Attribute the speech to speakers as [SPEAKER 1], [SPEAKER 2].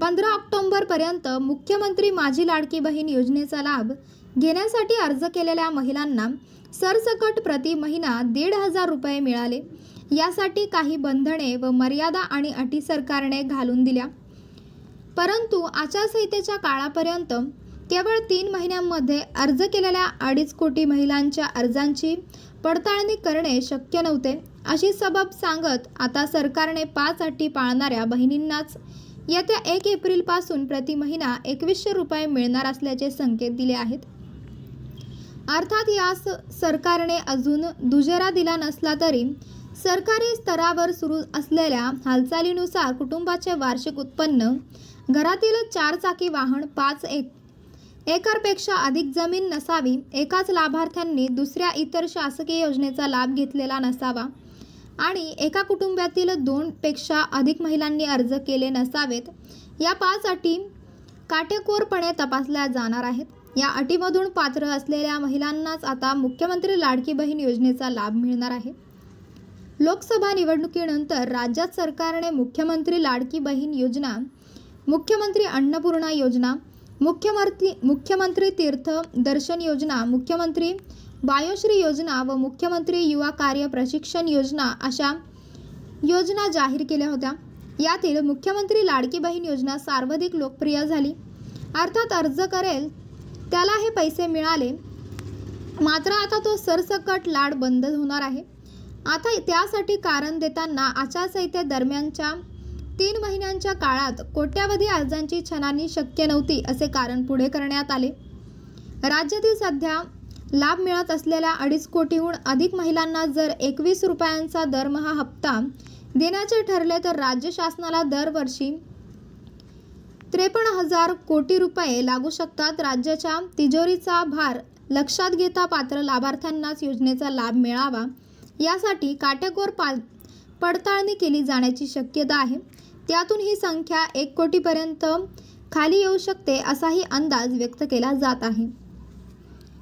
[SPEAKER 1] पंधरा ऑक्टोंबरपर्यंत मुख्यमंत्री माझी लाडकी बहीण योजनेचा लाभ घेण्यासाठी अर्ज केलेल्या महिलांना सरसकट प्रति महिना दीड हजार रुपये मिळाले. यासाठी काही बंधने व मर्यादा आणि अटी सरकारने घालून दिल्या. परंतु आचारसंहितेच्या काळापर्यंत केवळ तीन महिन्यांमध्ये अर्ज केलेल्या अडीच कोटी महिलांच्या अर्जांची पडताळणी करणे शक्य नव्हते अशी सबब सांगत आता सरकारने पाच अटी पाळणाऱ्या बहिणींनाच येत्या एक एप्रिलपासून प्रति महिना एकवीसशे रुपये मिळणार असल्याचे संकेत दिले आहेत. अर्थात यास सरकारने अजून दुजेरा दिला नसला तरी सरकारी स्तरावर सुरू असलेल्या हालचालीनुसार कुटुंबाचे वार्षिक उत्पन्न घरातील चारचाकी वाहन पाच एक एकरपेक्षा अधिक जमीन नसावी एकाच लाभार्थ्यांनी दुसऱ्या इतर शासकीय योजनेचा लाभ घेतलेला नसावा. आणि एका कुटुंबातील दोनपेक्षा अधिक महिलांनी अर्ज केले नसावेत. या पाच अटी काटेकोरपणे तपासल्या जाणार आहेत. या अटीमधून पात्र असलेल्या महिलांनाच आता मुख्यमंत्री लाडकी बहीण योजनेचा लाभ मिळणार आहे. लोकसभा निवडणुकीनंतर राज्यात सरकारने मुख्यमंत्री लाडकी बहीण योजना मुख्यमंत्री अन्नपूर्णा योजना मुख्यमंत्री मुख्यमंत्री तीर्थ दर्शन योजना मुख्यमंत्री बायोश्री योजना व मुख्यमंत्री युवा कार्य प्रशिक्षण योजना अशा योजना जाहीर केल्या होत्या. यातील मुख्यमंत्री लाडकी बहीण योजना सर्वाधिक लोकप्रिय झाली. अर्थात अर्ज करेल त्याला हे पैसे मिळाले. मात्र आता तो सरसकट लाड बंद होणार आहे. आता त्यासाठी कारण देताना आचारसंहिते दरम्यानच्या तीन महिन्यांच्या काळात कोट्यावधी अर्जांची छनानी शक्य नव्हती असे कारण पुढे करण्यात आले. राज्यातील सध्या लाभ मिळत असलेल्या अडीच कोटीहून अधिक महिलांना जर एकवीस रुपयांचा दरमहा हप्ता देण्याचे ठरले तर राज्य शासनाला दरवर्षी त्रेपन्न हजार कोटी रुपये लागू शकतात. राज्याच्या तिजोरीचा भार लक्षात घेता पात्र लाभार्थ्यांनाच योजनेचा लाभ मिळावा यासाठी काटेकोर पा पडताळणी केली जाण्याची शक्यता आहे. त्यातून ही संख्या एक कोटीपर्यंत खाली येऊ शकते असाही अंदाज व्यक्त केला जात आहे.